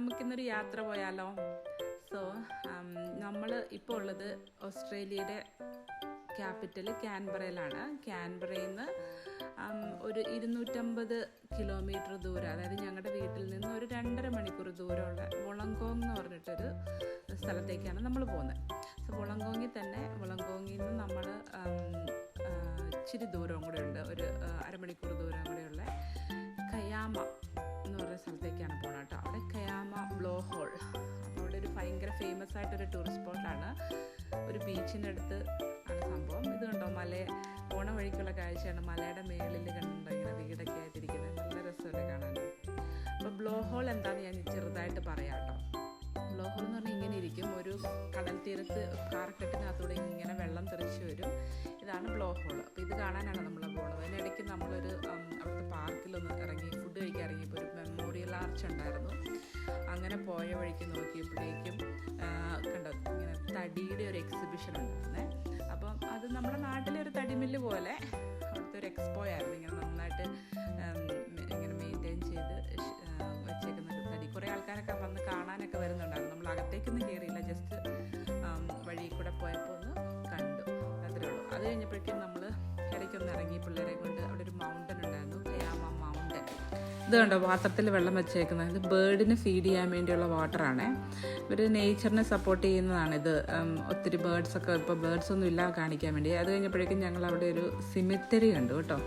നമുക്കിന്നൊരു യാത്ര പോയാലോ? സോ നമ്മൾ ഇപ്പോൾ ഉള്ളത് ഓസ്ട്രേലിയയുടെ ക്യാപിറ്റൽ ക്യാൻബറയിലാണ് ക്യാൻബറയിൽ നിന്ന് ഒരു ഇരുന്നൂറ്റമ്പത് കിലോമീറ്റർ ദൂരം അതായത് ഞങ്ങളുടെ വീട്ടിൽ നിന്ന് ഒരു രണ്ടര മണിക്കൂർ ദൂരമുള്ള വളങ്കോങ് എന്ന് പറഞ്ഞിട്ടൊരു സ്ഥലത്തേക്കാണ് നമ്മൾ പോകുന്നത് സോ വളങ്കോങ്ങിൽ തന്നെ വളങ്കോങ്ങിൽ നിന്ന് നമ്മൾ ഇച്ചിരി ദൂരവും കൂടെ ഉണ്ട്. ഒരു അരമണിക്കൂർ ദൂരം കൂടെയുള്ള കയാമ എന്ന് പറയുന്ന സ്ഥലത്തേക്കാണ് പോകുന്നത് ഫേമസ് ആയിട്ടൊരു ടൂറിസ്റ്റ് സ്പോട്ടാണ് ഒരു ബീച്ചിന്റെ അടുത്ത് ആണ് സംഭവം. ഇത് കണ്ടോ? മല പോണ വഴിക്കുള്ള കാഴ്ചയാണ്. മലയുടെ മേളിൽ കണ്ടോ? ഇങ്ങനെ വീടൊക്കെ ആയിട്ടിരിക്കുന്നത്. നല്ല രസമല്ലേ കാണാൻ. അപ്പോൾ ബ്ലോ ഹോൾ എന്താണെന്ന് ഞാൻ ചെറുതായിട്ട് പറയാം കേട്ടോ. ബ്ലോ ഹോൾ എന്ന് പറഞ്ഞാൽ ഇങ്ങനെ ഇരിക്കും. ഒരു കടൽ തീരത്ത് കാറക്കെട്ടിനകത്തൂടെ ഇങ്ങനെ വെള്ളം തെറിച്ച് വരും. ഇതാണ് ബ്ലോ ഹോൾ അപ്പോൾ ഇത് കാണാനാണ് നമ്മൾ പോകുന്നത് അതിനിടയ്ക്ക് നമ്മളൊരു അവിടുത്തെ പാർക്കിലൊന്ന് ഇറങ്ങി ഫുഡ് കഴിക്കാൻ ഇറങ്ങിയപ്പോൾ ഒരു മെമ്മോറിയൽ ആർച്ച് ഉണ്ടായിരുന്നു. അങ്ങനെ പോയ വഴിക്ക് നോക്കിയപ്പോഴേക്കും തടിയുടെ ഒരു എക്സിബിഷൻ ഉണ്ടായിരുന്നേ. അപ്പം അത് നമ്മുടെ നാട്ടിലെ ഒരു തടിമില്ല് പോലെ അവിടുത്തെ ഒരു എക്സ്പോ ഇത് കണ്ടോ പാത്രത്തിൽ വെള്ളം വെച്ചേക്കുന്നത്. ഇത് ബേർഡിന് ഫീഡ് ചെയ്യാൻ വേണ്ടിയുള്ള വാട്ടറാണ് ഇവർ നേച്ചറിനെ സപ്പോർട്ട് ചെയ്യുന്നതാണ് ഇത്. ഒത്തിരി ബേർഡ്സ് ഒക്കെ ഇപ്പോൾ ബേർഡ്സ് ഒന്നും ഇല്ല കാണിക്കാൻ വേണ്ടി. അത് കഴിഞ്ഞപ്പോഴേക്കും ഞങ്ങൾ അവിടെ ഒരു സിമിത്തരി കണ്ടു കേട്ടോ.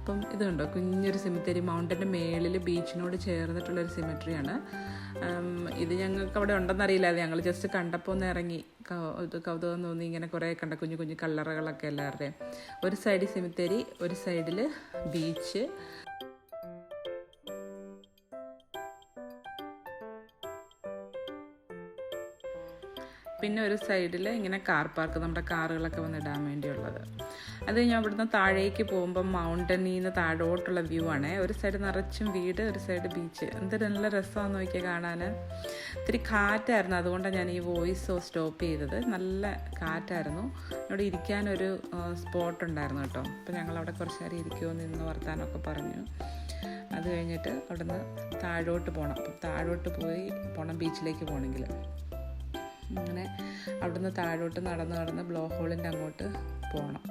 അപ്പം ഇതുണ്ടോ കുഞ്ഞൊരു സിമിത്തരി മൗണ്ടന്റെ മേളിൽ ബീച്ചിനോട് ചേർന്നിട്ടുള്ളൊരു സിമിട്രിയാണ് ഇത് ഞങ്ങൾക്ക് അവിടെ ഉണ്ടെന്നറിയില്ല ഞങ്ങൾ ജസ്റ്റ് കണ്ടപ്പോൾ ഒന്ന് ഇറങ്ങി. ഇത് കൗതുകം തോന്നി. ഇങ്ങനെ കുറേ കണ്ട കുഞ്ഞു കുഞ്ഞു കളറുകളൊക്കെ എല്ലാവരുടെയും. ഒരു സൈഡിൽ സിമിത്തേരി ഒരു സൈഡിൽ ബീച്ച് പിന്നെ ഒരു സൈഡിൽ ഇങ്ങനെ കാർ പാർക്ക് നമ്മുടെ കാറുകളൊക്കെ വന്ന് ഇടാൻ വേണ്ടിയുള്ളത്. അത് കഴിഞ്ഞ് അവിടുന്ന് താഴേക്ക് പോകുമ്പോൾ മൗണ്ടനിൽ നിന്ന് താഴോട്ടുള്ള വ്യൂ ആണ്. ഒരു സൈഡ് നിറച്ചും വീട് ഒരു സൈഡ് ബീച്ച് എന്തൊരു നല്ല രസമാണെന്ന് നോക്കിയാൽ കാണാൻ ഇത്തിരി കാറ്റായിരുന്നു അതുകൊണ്ടാണ് ഞാൻ ഈ വോയിസ് സ്റ്റോപ്പ് ചെയ്തത്. നല്ല കാറ്റായിരുന്നു. അവിടെ ഇരിക്കാനൊരു സ്പോട്ട് ഉണ്ടായിരുന്നു കേട്ടോ. അപ്പോൾ ഞങ്ങൾ അവിടെ കുറച്ച് നേരം ഇരിക്കുമോ നിന്ന് വർത്താനമൊക്കെ പറഞ്ഞു. അത് കഴിഞ്ഞിട്ട് അവിടുന്ന് താഴോട്ട് പോകണം അപ്പം താഴോട്ട് പോയി പോകണം ബീച്ചിലേക്ക് പോകണമെങ്കിൽ അങ്ങനെ അവിടുന്ന് താഴോട്ട് നടന്ന് നടന്ന് ബ്ലോ ഹോളിന്റെ അങ്ങോട്ട് പോകണം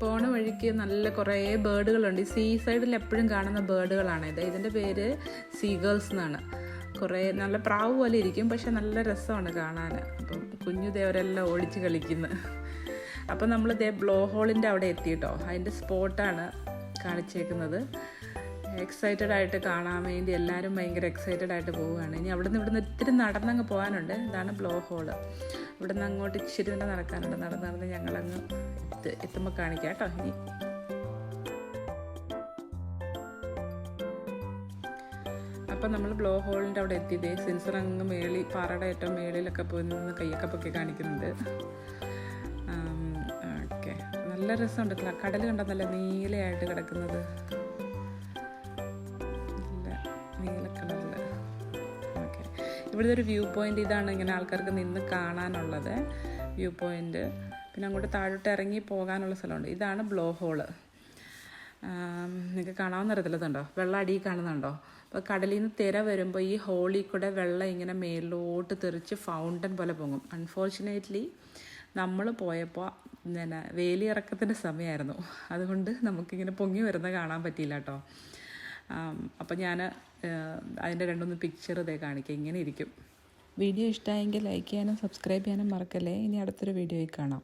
പോണ വഴിക്ക് നല്ല കുറേ ബേർഡുകളുണ്ട് ഈ സീ സൈഡിൽ എപ്പോഴും കാണുന്ന ബേർഡുകളാണ് ഇത്. ഇതിന്റെ പേര് സീഗേൾസ് എന്നാണ്. കുറേ നല്ല പ്രാവ് പോലെ ഇരിക്കും പക്ഷെ നല്ല രസമാണ് കാണാൻ അപ്പം കുഞ്ഞു ദേവരെല്ലാം ഓടിച്ച് കളിക്കുന്നത് അപ്പം നമ്മൾ ദേ ബ്ലോ ഹോളിന്റെ അവിടെ എത്തിയിട്ടോ അതിന്റെ സ്പോട്ടാണ് കാണിച്ചേക്കുന്നത്. എക്സൈറ്റഡ് ആയിട്ട് കാണാൻ വേണ്ടി എല്ലാവരും ഭയങ്കര എക്സൈറ്റഡ് ആയിട്ട് പോവുകയാണ്. ഇനി അവിടെ നിന്ന് ഇവിടുന്ന് ഇത്തിരി നടന്നങ്ങ് പോകാനുണ്ട്. ഇതാണ് ബ്ലോ ഹോൾ ഇവിടെ നിന്ന് അങ്ങോട്ട് ഇച്ചിരി തന്നെ നടക്കാനുണ്ട്. നടന്ന് നടന്ന് ഞങ്ങളങ്ങ് എത്ത് എത്തുമ്പോൾ കാണിക്കാം കേട്ടോ ഇനി. അപ്പം നമ്മൾ ബ്ലോ ഹോളിന്റെ അവിടെ എത്തിയതേ സെൻസർ അങ്ങ് മേളി പാറയുടെ ഏറ്റവും മേളിലൊക്കെ പോയി നിന്ന് കയ്യൊക്കെ പൊക്കി കാണിക്കുന്നുണ്ട്. ഓക്കെ നല്ല രസമുണ്ട്. കടൽ കണ്ടോ നല്ല നീലയായിട്ട് കിടക്കുന്നത്. ഇവിടുത്തെ ഒരു വ്യൂ പോയിന്റ് ഇതാണ് ഇങ്ങനെ ആൾക്കാർക്ക് നിന്ന് കാണാനുള്ളത്. വ്യൂ പോയിന്റ് പിന്നെ അങ്ങോട്ട് താഴോട്ട് ഇറങ്ങി പോകാനുള്ള സ്ഥലമുണ്ട്. ഇതാണ് ബ്ലോ ഹോൾ നിങ്ങൾക്ക് കാണാവുന്ന തരത്തിലുണ്ടോ വെള്ളം അടിയിൽ കാണുന്നുണ്ടോ? അപ്പോൾ കടലിൽ നിന്ന് തിര വരുമ്പോൾ ഈ ഹോളിൽ കൂടെ വെള്ളം ഇങ്ങനെ മേലോട്ട് തെറിച്ച് ഫൗണ്ടൻ പോലെ പൊങ്ങും. അൺഫോർച്ചുനേറ്റ്ലി നമ്മൾ പോയപ്പോൾ പിന്നെ വേലിയിറക്കത്തിന്റെ സമയമായിരുന്നു അതുകൊണ്ട് നമുക്കിങ്ങനെ പൊങ്ങി വരുന്നത് കാണാൻ പറ്റിയില്ല കേട്ടോ. അപ്പം ഞാൻ അതിന്റെ രണ്ടൊന്ന് പിക്ചർ ഇതേ കാണിക്കുക ഇങ്ങനെ ഇരിക്കും. വീഡിയോ ഇഷ്ടമായെങ്കിൽ ലൈക്ക് ചെയ്യാനും സബ്സ്ക്രൈബ് ചെയ്യാനും മറക്കല്ലേ? ഇനി അടുത്തൊരു വീഡിയോയിൽ കാണാം.